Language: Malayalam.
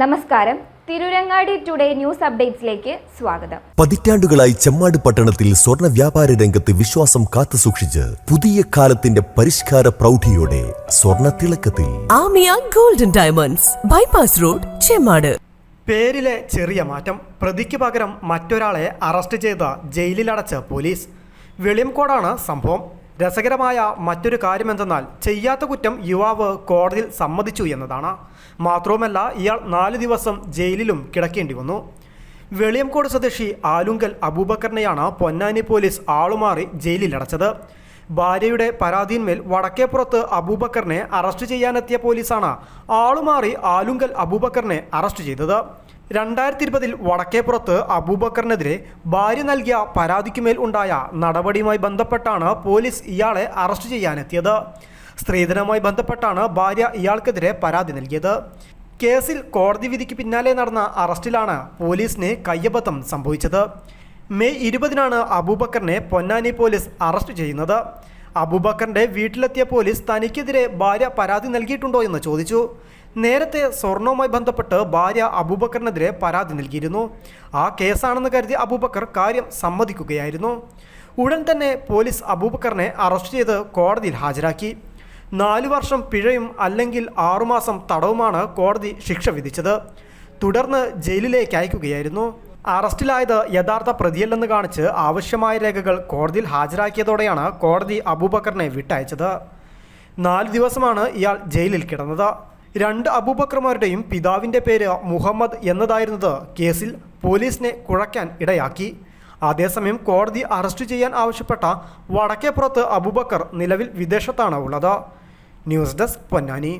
നമസ്കാരം. തിരുരങ്ങാടി ടുഡേ ന്യൂസ് അപ്ഡേറ്റ്സിലേക്ക് സ്വാഗതം. പതിറ്റാണ്ടുകളായി ചെമ്മാട് പട്ടണത്തിൽ സ്വർണ വ്യാപാര രംഗത്ത് വിശ്വാസം കാത്തുസൂക്ഷിച്ച് പുതിയ കാലത്തിന്റെ പരിഷ്കാര പ്രൗഢിയോടെ സ്വർണ തിളക്കത്തിൽ. Aamiya golden diamonds bypass road Chemmad. പേരിലെ ചെറിയ മാറ്റം പ്രതിക്ക് പകരം മറ്റൊരാളെ അറസ്റ്റ് ചെയ്ത ജയിലിലടച്ച പോലീസ്. വെളിയംകോടാണ് സംഭവം. രസകരമായ മറ്റൊരു കാര്യം എന്തെന്നാൽ ചെയ്യാത്ത കുറ്റം യുവാവ് കോടതിയിൽ സമ്മതിച്ചു എന്നതാണ്. മാത്രവുമല്ല ഇയാൾ നാല് ദിവസം ജയിലിലും കിടക്കേണ്ടി വന്നു. വെളിയംകോട് സ്വദേശി ആലുങ്കൽ അബൂബക്കറിനെയാണ് പൊന്നാനി പോലീസ് ആളുമാറി ജയിലിലടച്ചത്. ഭാര്യയുടെ പരാതിയിന്മേൽ വടക്കേപ്പുറത്ത് അബൂബക്കറിനെ അറസ്റ്റ് ചെയ്യാനെത്തിയ പോലീസാണ് ആളുമാറി ആലുങ്കൽ അബൂബക്കറിനെ അറസ്റ്റ് ചെയ്തത്. രണ്ടായിരത്തി ഇരുപതിൽ വടക്കേപ്പുറത്ത് അബൂബക്കറിനെതിരെ ഭാര്യ നൽകിയ പരാതിക്കുമേൽ ഉണ്ടായ നടപടിയുമായി ബന്ധപ്പെട്ടാണ് പോലീസ് ഇയാളെ അറസ്റ്റ് ചെയ്യാനെത്തിയത്. സ്ത്രീധനവുമായി ബന്ധപ്പെട്ടാണ് ഭാര്യ ഇയാൾക്കെതിരെ പരാതി നൽകിയത്. കേസിൽ കോടതി വിധിക്ക് പിന്നാലെ നടന്ന അറസ്റ്റിലാണ് പോലീസിന് കയ്യബദ്ധം സംഭവിച്ചത്. മെയ് ഇരുപതിനാണ് അബൂബക്കറിനെ പൊന്നാനി പോലീസ് അറസ്റ്റ് ചെയ്യുന്നത്. അബൂബക്കറിന്റെ വീട്ടിലെത്തിയ പോലീസ് തനിക്കെതിരെ ഭാര്യ പരാതി നൽകിയിട്ടുണ്ടോ എന്ന് ചോദിച്ചു. നേരത്തെ സ്വർണവുമായി ബന്ധപ്പെട്ട് ഭാര്യ അബൂബക്കറിനെതിരെ പരാതി നൽകിയിരുന്നു. ആ കേസാണെന്ന് കരുതി അബൂബക്കർ കാര്യം സമ്മതിക്കുകയായിരുന്നു. ഉടൻ തന്നെ പോലീസ് അബൂബക്കറിനെ അറസ്റ്റ് ചെയ്ത് കോടതിയിൽ ഹാജരാക്കി. നാലു വർഷം പിഴയും അല്ലെങ്കിൽ ആറുമാസം തടവുമാണ് കോടതി ശിക്ഷ വിധിച്ചത്. തുടർന്ന് ജയിലിലേക്ക് അയക്കുകയായിരുന്നു. അറസ്റ്റിലായത് യഥാർത്ഥ പ്രതിയല്ലെന്ന് കാണിച്ച് ആവശ്യമായ രേഖകൾ കോടതിയിൽ ഹാജരാക്കിയതോടെയാണ് കോടതി അബൂബക്കറിനെ വിട്ടയച്ചത്. നാല് ദിവസമാണ് ഇയാൾ ജയിലിൽ കിടന്നത്. രണ്ട് അബൂബക്കർമാരുടെയും പിതാവിന്റെ പേര് മുഹമ്മദ് എന്നതായിരുന്നത് കേസിൽ പോലീസിനെ കുഴയ്ക്കാൻ ഇടയാക്കി. അതേസമയം കോടതി അറസ്റ്റ് ചെയ്യാൻ ആവശ്യപ്പെട്ട വടക്കേപ്പുറത്ത് അബൂബക്കർ നിലവിൽ വിദേശത്താണ് ഉള്ളത്. News desk Ponnani.